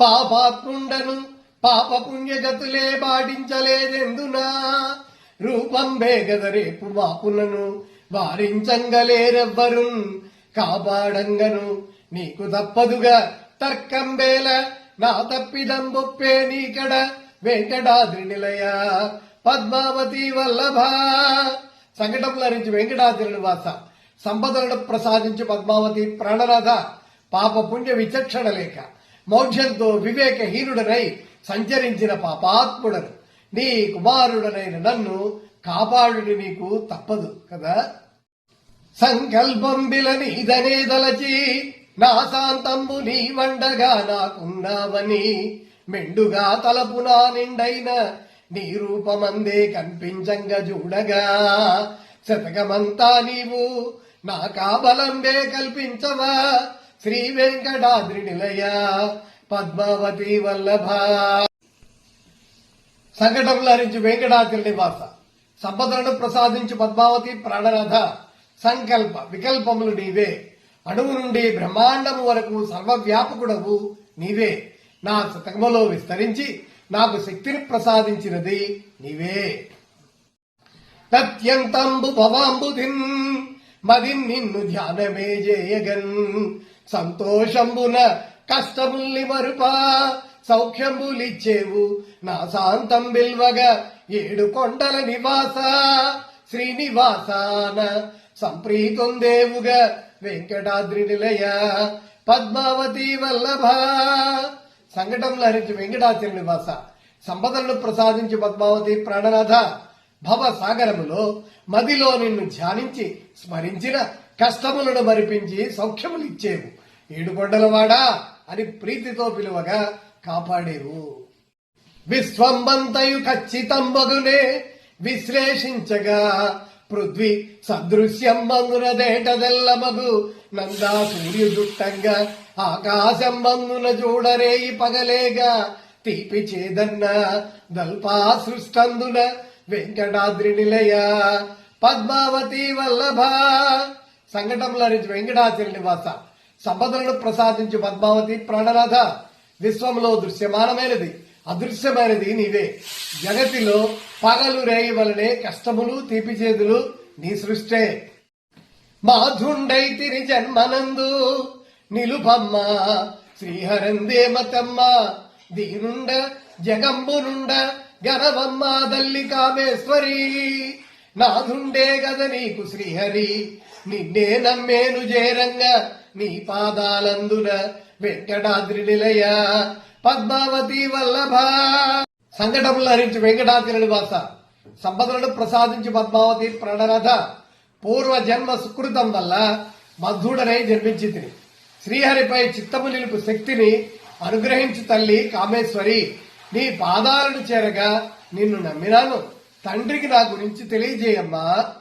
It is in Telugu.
పాపాత్ముండను పాప పుణ్యగతులే బాడించలేదెందునా? రూపం బేగద రేపు మాపునను వారించంగలేరెవ్వరు కాపాడంగను. నీకు తప్పదుగా తర్కం నా తప్పిదంబొప్పే నీకడ వెంకటాద్రి నిలయ. పద్మావతి వల్లభ. సంకటంలో నుంచి వెంకటాద్రి నివాస సంపదలను ప్రసాదించి పద్మావతి ప్రణరథ పాప పుణ్య విచక్షణ లేఖ మౌఢ్యంతో వివేకహీనుడనై సంచరించిన పాపాత్ముడను. నీ కుమారుడనైన నన్ను కాపాడుడి నీకు తప్పదు కదా? సంకల్పం బిలని ఇదనే దలచి నా శాంతంబు నీ వండగా నాకున్నావని మెండుగా తలపునా నిండైన నీ రూపమందే కనిపించంగా చూడగా శతకమంతా నీవు నా కాబలంబే కల్పించవా శ్రీ వెంకటాద్రి నిలయ పద్మావతి వల్లభ. సంకటములు నుంచి వెంకటాద్రి నివాస సంపదలను ప్రసాదించు పద్మావతి ప్రాణరథ సంకల్ప వికల్పములు నీవే. అణువు నుండి బ్రహ్మాండము వరకు సర్వవ్యాపకుడవు నీవే. నా శతకములో విస్తరించి నాకు శక్తిని ప్రసాదించినది నీవే. తత్యంతంబు భవాంబుధిన్ మదిన్ నిన్ను ధ్యానమే జయగన్. సంతోషంబున కష్టముల్ని మరుపా సౌఖ్యంబులిచ్చేవు. నా శాంతం బిల్వగా ఏడు కొండల నివాస శ్రీనివాసాన సంప్రీతొందేవుగా వెంకటాద్రి నిలయ పద్మావతి వల్లభ. సంకటంలో హరించి వెంకటాద్రి నివాస సంపదలను ప్రసాదించి పద్మావతి ప్రాణనాథ. భవ సాగరములో మదిలో నిన్ను ధ్యానించి స్మరించిన కష్టములను మరిపించి సౌఖ్యములు ఇచ్చేవు. ఏడుకొండలవాడా అని ప్రీతితో పిలువగా కాపాడేవు విశ్వంబంతయు ఖచ్చితంబగునే విశ్లేషించగా పృథ్వీ సదృశ్యం మందునదేటదెల్లమగు నందా సూర్యు జుట్టంగా ఆకాశం మందున చూడరేయి పగలేగా తీపి చేదన్న దల్పా సృష్టందున వెంకటాద్రి నిలయ పద్మావతి వల్లభ సంకటంలో నుంచి వెంకటాద్రి నివాస. సంపదలను ప్రసాదించి పద్మావతి ప్రాణనాథ. విశ్వంలో దృశ్యమానమైనది అదృశ్యమైనది నీవే. జగతిలో పగలు రేయి వలనే కష్టములు తీపి చేతులు నీ సృష్టే. మాధుండైతిరి జన్మనందు నిలుపమ్మ శ్రీహరందేమతమ్మ దీనుండ జగంబునుండ గనవమ్మ దల్లి కామేశ్వరి. నాదుండే గద నీకు శ్రీహరి. నిన్నే నమ్మేను జయరంగ నీ పాదాలందున వెంకటాద్రి నిలయ. పద్మావతి వల్లభ. సంకటములు హరించి వెంకటాద్రి నివాస సంపదలను ప్రసాదించి పద్మావతి ప్రణరథ. పూర్వ జన్మ సుకృతం వల్ల మధుడనై జన్మించి శ్రీహరిపై చిత్తము నిలుపు శక్తిని అనుగ్రహించు తల్లి కామేశ్వరి. నీ పాదాలను చేరగా నిన్ను నమ్మినాను. తండ్రికి నా గురించి తెలియజేయమ్మా.